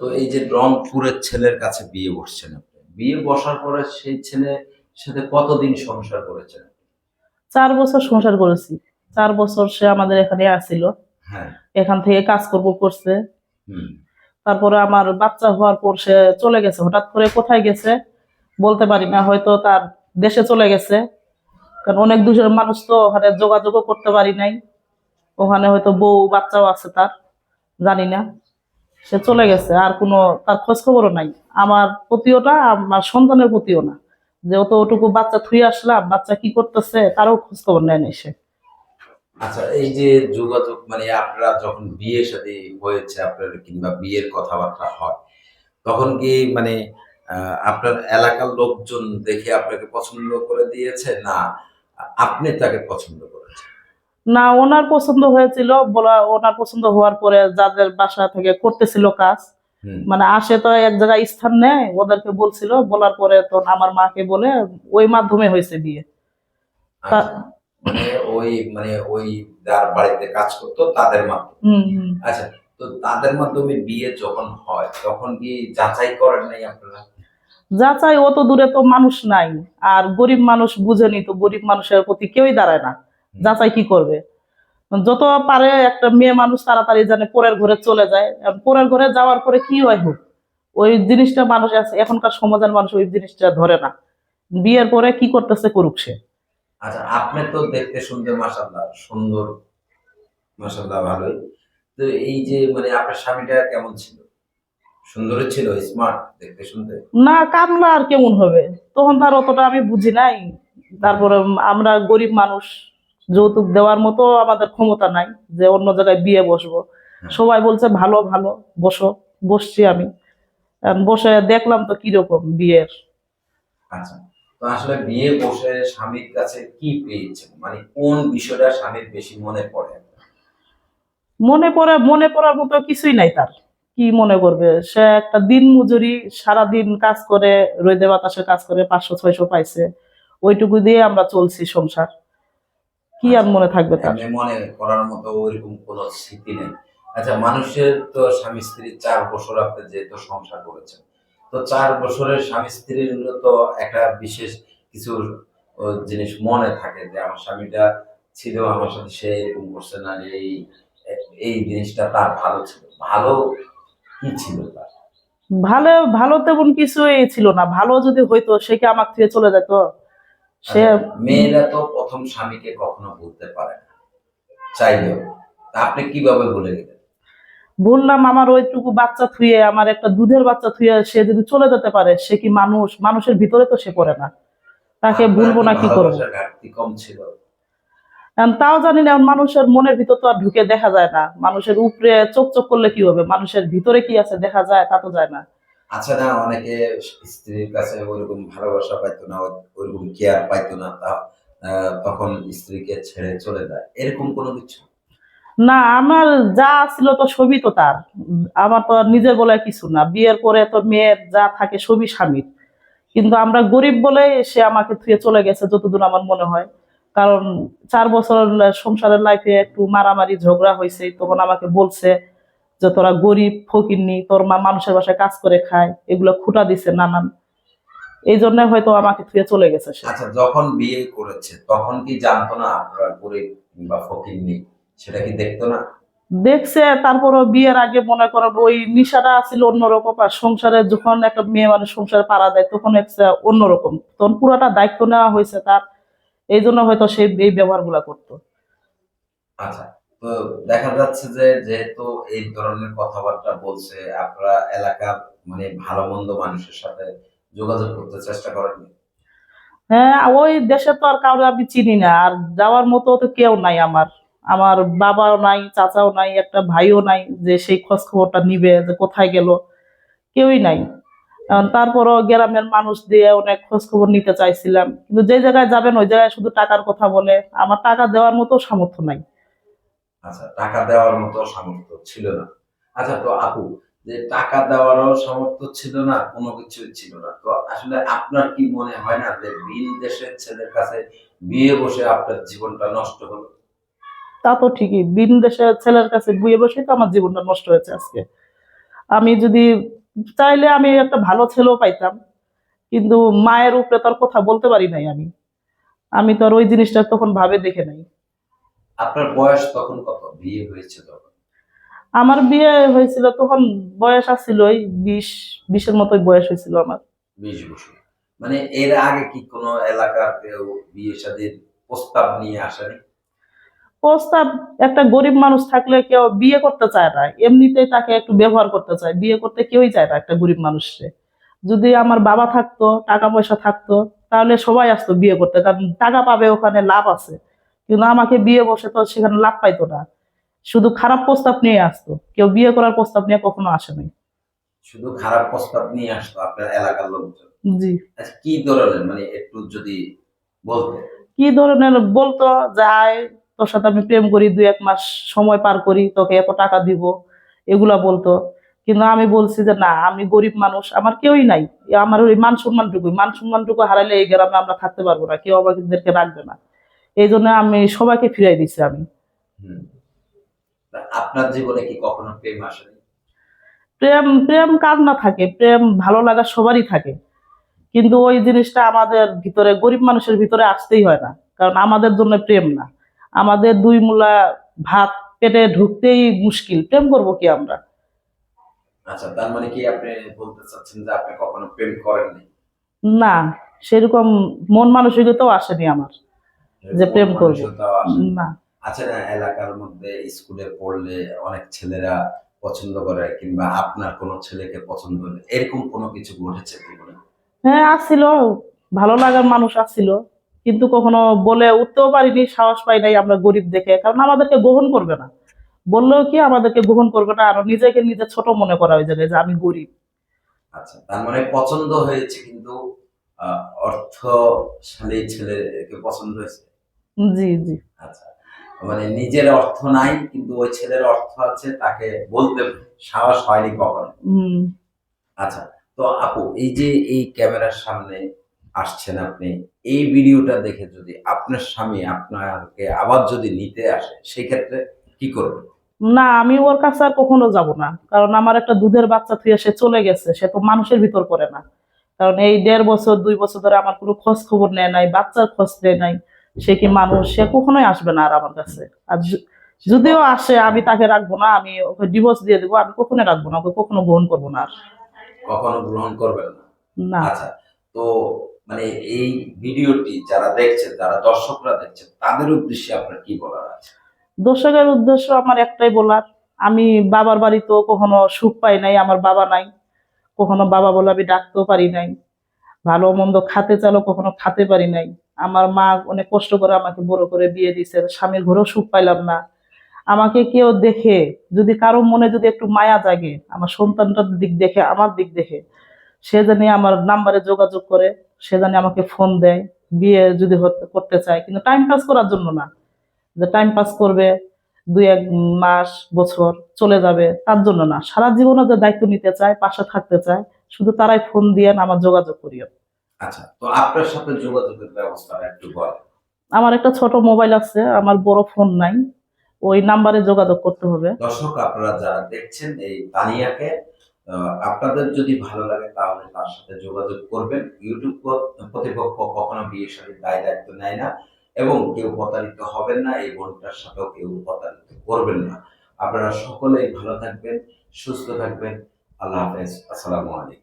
তো এই যে রংপুরের ছেলের কাছে বিয়ে বসছেন আপনি বিয়ে বসার পরে সেই ছেলে সাথে কতদিন সংসার করেছেন? চার বছর সংসার করেছি। চার বছর সে আমাদের এখানে আসছিল হ্যাঁ। এখান থেকে কাজ করব করছে। তারপরে আমার বাচ্চা হওয়ার পর সে চলে গেছে। হঠাৎ করে কোথায় গেছে বলতে পারি না। হয়তো তার দেশে চলে গেছে। কারণ অনেক দূরের মানুষ তো ওখানে যোগাযোগও করতে পারি নাই। ওখানে হয়তো বউ বাচ্চাও আছে তার। জানি না। সে চলে গেছে, আর কোনো তার খোঁজ খবরও নাই। আমার প্রতিও না, আমার সন্তানের প্রতিও না। যে অত ওটুকু বাচ্চা থুয়ে আসলাম, বাচ্চা কি করতেছে, তারও খোঁজ খবর নেয় নাই সে। আচ্ছা এই যে যোগাযোগ মানে আপনারা যখন বিয়ে সাথে হয়েছে আপনার কিংবা বিয়ের কথাবার্তা হয়, তখন কি মানে আপনার এলাকার লোকজন দেখে আপনাকে পছন্দ করে দিয়েছে, না আপনি তাকে পছন্দ করেছেন? না ওনার পছন্দ হয়েছিল বলা ওনার পছন্দ হওয়ার পরে যাদের বাসা থেকে করতেছিল কাজ মানে আসে তো এক জায়গায় স্থান নেয় ওদেরকে বলছিল বলার পরে তো আমার মাকে বলে ওই মাধ্যমে হয়েছে বিয়ে। আচ্ছা, মানে ওই মানে ওই যার বাড়িতে কাজ করতো তাদের মাধ্যমে। আচ্ছা তো তাদের মাধ্যমে বিয়ে যখন হয় তখন কি যাচাই করেন নাই আপনারা? যা অত দূরে তো মানুষ নাই আর গরিব মানুষ বুঝেনি তো গরিব মানুষের প্রতি কেউই দাঁড়ায় না। যা চাই কি করবে? যত পারে একটা মেয়ে মানুষ তাড়াতাড়ি জানে পরের ঘরে চলে যায়। পরের ঘরে যাওয়ার পরে কি হয় হোক? ওই জিনিসটা মানুষ আছে এখনকার সমাজের মানুষ ওই জিনিসটা ধরে না। বিয়ের পরে কি করতেছে করুক সে। আচ্ছা আপনি তো দেখতে শুনতে মাসাল্লাহ সুন্দর মাসাল্লাহ ভালোই। তো এই যে মানে আপনার স্বামীটা কেমন ছিল? সুন্দর ছিল স্মার্ট দেখতে শুনতে? না কামলা আর কেমন হবে? তখন তার অতটা আমি বুঝি নাই। তারপরে আমরা গরিব মানুষ যৌতুক দেওয়ার মতো আমাদের ক্ষমতা নাই যে অন্য জায়গায় বিয়ে বসবো। হ্যাঁ। সবাই বলছে ভালো ভালো বসো বসছি আমি। বসে দেখলাম তো কীরকম বিয়ের। আচ্ছা তো আসলে বিয়ে বসে স্বামীর কাছে কি পেয়েছেন মানে কোন বিষয়টা স্বামীর বেশি মনে পড়ে? মনে পড়ে মনে পড়ার মতো কিছুই নাই তার। কি মনে করবে? সে একটা দিন মজুরি সারাদিন কাজ করে রোদে বাতাসে কাজ করে পাঁচশো ছয়শো পাইছে। ওইটুকু দিয়ে আমরা চলছি সংসার। কি আর মনে থাকবে তার? মনে করার মতো ওইরকম কোনো স্মৃতি নেই। আচ্ছা মানুষের তো স্বামী স্ত্রী চার বছর আপনি যেহেতু সংসার করেছেন তো চার বছরের স্বামী স্ত্রীর তো একটা বিশেষ কিছু জিনিস মনে থাকে যে আমার স্বামীটা ছিল আমার সাথে সে এরকম করছে না এই এই জিনিসটা তার ভালো ছিল। ভালো কি ছিল তার? ভালো ভালো তেমন কিছুই ছিল না। ভালো যদি হইতো সে কি আমার থেকে চলে যেত? সে মেয়েরা তো প্রথম স্বামীকে কখনো ভুলতে পারে না। চাইলেও। আপনি কীভাবে ভুলে গেলেন বললাম আমার ওইটুকু বাচ্চা থুয়ে আমার একটা দুধের বাচ্চা থুয়ে সে যদি চলে যেতে পারে সে কি মানুষ? মানুষের ভিতরে তো সে পড়ে না। তাকে ভুলবো না কি করব? কম ছিল। তাও জানি না মানুষের মনের ভিতর তো আর ঢুকে দেখা যায় না। মানুষের উপরে চোখ চোখ করলে কি হবে? মানুষের ভিতরে কি আছে দেখা যায় তা তো যায় না। আচ্ছা না, অনেকে স্ত্রীর কাছে ওইরকম ভালোবাসা পাইতো না ওইরকম কেয়ার পাইতো না, তা তখন স্ত্রীকে ছেড়ে চলে যায়। এরকম কোনো কিছু? না, আমার যা ছিল তো সবই তো তার। আমার তো নিজের বলে কিছু না। বিয়ের পরে তো মেয়ের যা থাকে সবই স্বামীর। কিন্তু আমরা গরিব বলে সে আমাকে থুয়ে চলে গেছে, যতদূর আমার মনে হয়। কারণ চার বছর সংসারের লাইফে একটু মারামারি, ঝগড়া হয়েছে, তখন আমাকে বলছে যে তোরা গরিব ফকিরনি তোর মা মানুষের বাসায় কাজ করে খায় এগুলো খুঁটা দিছে নানান। এই জন্য হয়তো আমাকে থুয়ে চলে গেছে সে। আচ্ছা যখন বিয়ে করেছে তখন কি জানতো না আপনারা গরিব বা ফকির নেই সেটা কি দেখতো না? দেখছে তারপরও বিয়ের আগে মনে করেন ওই নিশাটা ছিল অন্যরকম আর সংসারে যখন একটা মেয়ে মানুষ সংসারে পাড়া দেয় তখন একটা অন্যরকম। তখন পুরোটা দায়িত্ব নেওয়া হয়েছে তার এই জন্য হয়তো সে এই ব্যবহারগুলা করতো। আচ্ছা তো দেখা যাচ্ছে যে যেহেতু এই ধরনের কথাবার্তা বলছে, আপনারা এলাকার মানে ভালো মন্দ মানুষের সাথে যোগাযোগ করতে চেষ্টা করেননি হ্যাঁ ওই দেশে তো আর কাউকে আমি চিনি না। আর যাওয়ার মতো তো কেউ নাই আমার। আমার বাবাও নাই, চাচাও নাই, একটা ভাইও নাই যে সেই খোঁজ খবরটা নিবে যে কোথায় গেল। কেউই নাই। তারপরও গ্রামের মানুষ দিয়ে অনেক খোঁজ খবর নিতে চাইছিলাম। কিন্তু যে জায়গায় যাবেন, ওই জায়গায় শুধু টাকার কথা বলে। আমার টাকা দেওয়ার মতো সামর্থ্য নাই। আচ্ছা টাকা দেওয়ার মতো সামর্থ্য ছিল না। আচ্ছা তো আপু, যে টাকা দেওয়ারও সামর্থ্য ছিল না, কোনো কিছুই ছিল না। তো আসলে আপনার কি মনে হয় না যে ভিন দেশের ছেলের কাছে বিয়ে বসে আপনার জীবনটা নষ্ট হলো? তা তো ঠিকই। বিন দেশের ছেলের কাছে বুয়ে বসে তো আমার জীবনটা নষ্ট হয়েছে আজকে। আমি যদি চাইলে আমি একটা ভালো ছেলেও পাইতাম, কিন্তু মায়ের উপরে তার কথা বলতে পারি নাই আমি। আমি তো আর ওই জিনিসটা তখন ভাবে দেখে নাই। আপনার বয়স তখন কত? বিয়ে হয়েছে তখন? আমার বিয়ে হয়েছিল তখন বয়স আসছিল ওই বিশ বিশের মতোই বয়স হয়েছিল আমার। বিশ বছর। মানে এর আগে কি কোনো এলাকার কেউ বিয়ে শাদীর প্রস্তাব নিয়ে আসেনি? প্রস্তাব একটা গরিব মানুষ থাকলে কেউ বিয়ে করতে চায় না। এমনিতেই তাকে একটু ব্যবহার করতে চায়। বিয়ে করতে কেউই চায় না একটা গরিব মানুষকে। যদি আমার বাবা থাকতো টাকা পয়সা থাকতো তাহলে সবাই আসতো বিয়ে করতে। কারণ টাকা পাবে ওখানে লাভ আছে। কিন্তু আমাকে বিয়ে বসে তো সেখানে লাভ পাইতো না। শুধু খারাপ প্রস্তাব নিয়ে আসতো। কেউ বিয়ে করার প্রস্তাব নিয়ে কখনো আসেনি শুধু খারাপ প্রস্তাব নিয়ে আসতো আপনার এলাকার লোকজন? জি। আচ্ছা কি ধরনের? মানে একটু যদি বলতে কি ধরনের বলতো? যায় তোর সাথে আমি প্রেম করি দুই এক মাস সময় পার করি তোকে এত টাকা দিব এগুলা বলতো। কিন্তু আমি বলছি যে না আমি গরিব মানুষ আমার কেউই নাই। আমার ওই মান সম্মানটুকু মান সম্মানটুকু হারাইলে এই গ্রামে আমরা থাকতে পারব না। কেউ আমাদেরকে রাখবে না। এই জন্য আমি সবাইকে ফিরাই দিছি আমি। আপনার জীবনে কি কখনো প্রেম আসেনি? প্রেম প্রেম কার না থাকে প্রেম ভালো লাগা সবারই থাকে। কিন্তু ওই জিনিসটা আমাদের ভিতরে গরিব মানুষের ভিতরে আসতেই হয় না কারণ আমাদের জন্য প্রেম না। আমাদের দুই মূলা ভাত পেটে ঢুকতেই মুশকিল প্রেম করব কি আমরা? আচ্ছা তার মানে কি আপনি বলতে চাচ্ছেন যে আপনি কখনো প্রেম করেননি? না সেরকম মন মানসিকতাও আসেনি আমার। যে প্রেম করব। না। আচ্ছা না এলাকার মধ্যে স্কুলে পড়লে অনেক ছেলেরা পছন্দ করে কিংবা আপনার কোনো ছেলেকে পছন্দ করে এরকম কোনো কিছু ঘটেছে জীবনে হ্যাঁ? আসছিল। ভালো লাগার মানুষ আসছিল। কিন্তু কখনো বলে উঠতেও পারিনি সাহস পাই নাই আমরা গরিব দেখে। কারণ আমাদেরকে গ্রহণ করবে না। বললেও কি আমাদেরকে গ্রহণ করবে না আর নিজেকে নিজে ছোট মনে করা ওই জায়গায় যে আমি গরিব। আচ্ছা তার মানে পছন্দ হয়েছে কিন্তু অর্থশালী ছেলেকে পছন্দ হয়েছে? জি জি। আচ্ছা। মানে নিজের অর্থ নাই কিন্তু ওই ছেলের অর্থ আছে তাকে বলতে সাহস হয়নি কখনো। আচ্ছা তো আপু এই যে এই ক্যামেরার সামনে আসছেন আপনি এই ভিডিওটা দেখে যদি আপনার স্বামী আপনাকে আবার যদি নিতে আসে সেই ক্ষেত্রে কি করবেন না আমি ওর কাছে আর কখনো যাব না। কারণ আমার একটা দুধের বাচ্চা থুয়ে সে চলে গেছে সে তো মানুষের ভিতর করে না। কারণ এই দেড় বছর দুই বছর ধরে আমার কোনো খোঁজ খবর নেয় নাই বাচ্চার খোঁজ নেয় নাই। সে কি মানুষ? সে কখনোই আসবে না আর আমার কাছে। আর যদিও আসে আমি তাকে রাখব না আমি ওকে ডিভোর্স দিয়ে দেবো আমি কখনো রাখব না ওকে কখনো গ্রহণ করব না আর। কখনো গ্রহণ করবেন না? না। আচ্ছা তো মানে এই ভিডিওটি যারা দেখছে যারা দর্শকরা দেখছেন তাদের উদ্দেশ্যে আপনার কি বলার আছে? দর্শকের উদ্দেশ্য আমার একটাই বলার আমি বাবার বাড়িতেও কখনো সুখ পাই নাই আমার বাবা নাই। কখনো বাবা বলে আমি ডাকতেও পারি নাই। ভালো মন্দ খাতে চালো কখনো খাতে পারি নাই। আমার মা অনেক কষ্ট করে আমাকে বড় করে বিয়ে দিয়েছে, স্বামীর ঘরেও সুখ পাইলাম না। আমাকে কেউ দেখে, যদি কারও মনে যদি একটু মায়া জাগে, আমার সন্তানটার দিক দেখে, আমার দিক দেখে, সে জানি আমার নাম্বারে যোগাযোগ করে, সে জানি আমাকে ফোন দেয়, বিয়ে যদি করতে চায়। কিন্তু টাইম পাস করার জন্য না। যে টাইম পাস করবে, দুই এক মাস, বছর চলে যাবে, তার জন্য না। সারা জীবনে যে দায়িত্ব নিতে চায়, পাশে থাকতে চায়, শুধু তারাই ফোন দিয়ে আমার যোগাযোগ করিও। আচ্ছা তো আপনার সাথে যোগাযোগের ব্যবস্থা একটু বলেন। আমার একটা ছোট মোবাইল আছে আমার বড় ফোন নাই ওই নাম্বারে যোগাযোগ করতে হবে। দর্শক আপনারা যারা দেখছেন এই তানিয়াকে আপনাদের যদি ভালো লাগে তাহলে তার সাথে যোগাযোগ করবেন। ইউটিউব কর্তৃপক্ষ কখনো বিয়ে শাদীর দায় দায়িত্ব নেয় না এবং কেউ প্রতারিত হবেন না এই বোনটার সাথেও কেউ প্রতারিত করবেন না। আপনারা সকলেই ভালো থাকবেন সুস্থ থাকবেন। আল্লাহ হাফেজ। আসসালামু আলাইকুম।